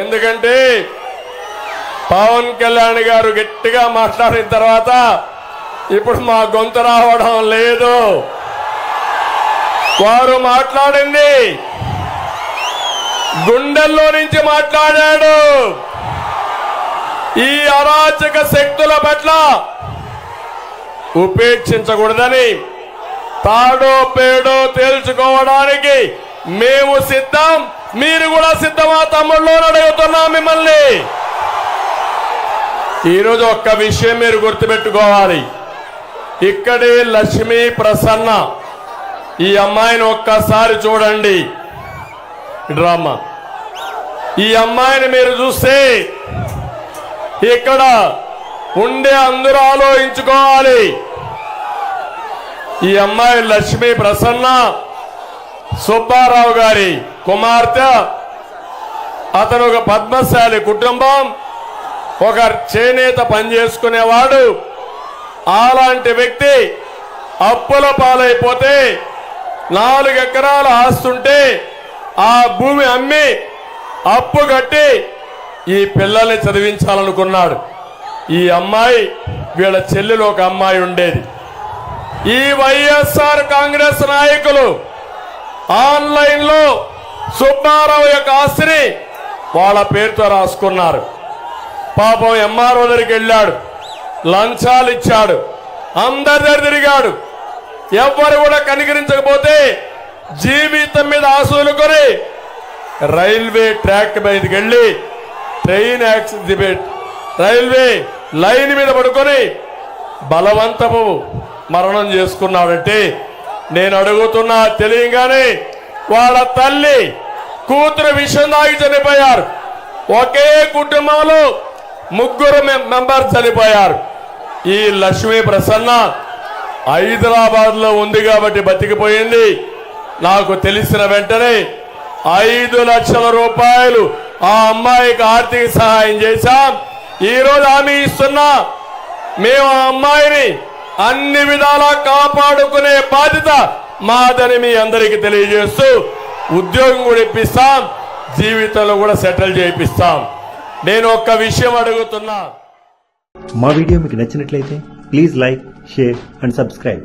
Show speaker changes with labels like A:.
A: ఎందుకంటే పవన్ కళ్యాణ్ గారు గట్టిగా మాట్లాడిన తర్వాత ఇప్పుడు మా గొంతు రావడం లేదు. వారు మాట్లాడింది. గుండెల్లో నుంచి మాట్లాడాడు. ఈ అరాచక శక్తుల పట్ల ఉపేక్షించకూడదని తాడో పేడో తేల్చుకోవడానికి మేము సిద్ధం. మీరు కూడా సిద్ధమా తమ్ముళ్ళు మిమ్మల్ని. ఈరోజు ఒక్క విషయం మీరు గుర్తుపెట్టుకోవాలి. ఇక్కడే లక్ష్మీ ప్రసన్న ఈ అమ్మాయిని ఒక్కసారి చూడండి. డ్రామా. ఈ అమ్మాయిని మీరు చూస్తే ఇక్కడ ఉండే అందరూ ఆలోచించుకోవాలి. ఈ అమ్మాయి లక్ష్మీ ప్రసన్న సుబ్బారావు గారి కుమార్తె అతను ఒక పద్మశాలి కుటుంబం. ఒక చేనేత పనిచేసుకునేవాడు అలాంటి వ్యక్తి అప్పుల పాలైపోతే నాలుగు ఎకరాల ఆస్తుంటే ఆ భూమి అమ్మి అప్పు కట్టి ఈ పిల్లల్ని చదివించాలనుకున్నాడు. ఈ అమ్మాయి వీళ్ళ చెల్లెలు ఒక అమ్మాయి ఉండేది. ఈ వైఎస్ఆర్ కాంగ్రెస్ నాయకులు ఆన్లైన్లో సుబ్బారావు యొక్క ఆస్తిని వాళ్ళ పేరుతో రాసుకున్నారు. పాపం ఎంఆర్ఓ దగ్గరికి వెళ్ళాడు. లంచాలు ఇచ్చాడు. అందరి దగ్గర తిరిగాడు. ఎవ్వరు కూడా కనికరించకపోతే జీవితం మీద ఆశలుకొని రైల్వే ట్రాక్ మీదకి వెళ్ళి ట్రైన్ యాక్సిడెంట్ రైల్వే లైన్ మీద పడుకొని బలవంతము మరణం చేసుకున్నాడంటే నేను అడుగుతున్నా తెలియగానే వాళ్ళ తల్లి కూతురు విషయం దాగి చనిపోయారు. ఒకే కుటుంబంలో ముగ్గురు మెంబర్ చనిపోయారు. ఈ లక్ష్మీ ప్రసన్న హైదరాబాద్లో ఉంది కాబట్టి బతికిపోయింది. నాకు తెలిసిన వెంటనే ఐదు లక్షల రూపాయలు ఆ అమ్మాయికి ఆర్థిక సహాయం చేశాం. ఈ రోజు హామీ ఇస్తున్నా మేము ఆ అమ్మాయిని అన్ని విధాలా కాపాడుకునే బాధ్యత మాదని మీ అందరికీ తెలియజేస్తూ ఉద్యోగం కూడా ఇప్పిస్తాం జీవితంలో కూడా సెటిల్ చేయిస్తాం. నేను ఒక్క విషయం అడుగుతున్నా.
B: మా వీడియో మీకు నచ్చినట్లయితే please like share and subscribe.